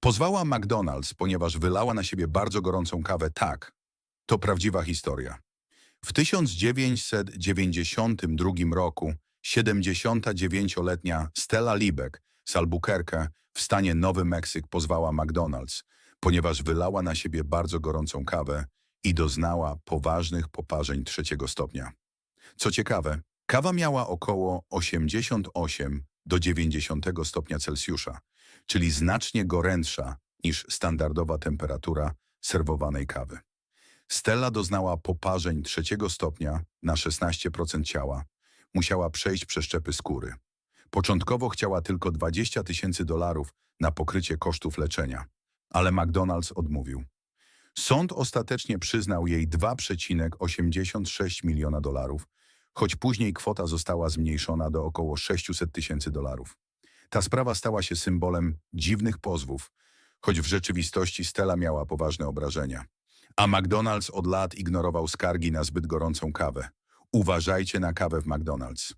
Pozwała McDonald's, ponieważ wylała na siebie bardzo gorącą kawę. Tak, to prawdziwa historia. W 1992 roku 79-letnia Stella Libek z Albuquerque w stanie Nowy Meksyk pozwała McDonald's, ponieważ wylała na siebie bardzo gorącą kawę i doznała poważnych poparzeń trzeciego stopnia. Co ciekawe, kawa miała około 88 do 90 stopnia Celsjusza, czyli znacznie gorętsza niż standardowa temperatura serwowanej kawy. Stella doznała poparzeń trzeciego stopnia na 16% ciała. Musiała przejść przeszczepy skóry. Początkowo chciała tylko 20 tysięcy dolarów na pokrycie kosztów leczenia, ale McDonald's odmówił. Sąd ostatecznie przyznał jej 2,86 miliona dolarów, choć później kwota została zmniejszona do około 600 tysięcy dolarów. Ta sprawa stała się symbolem dziwnych pozwów, choć w rzeczywistości Stella miała poważne obrażenia. A McDonald's od lat ignorował skargi na zbyt gorącą kawę. Uważajcie na kawę w McDonald's.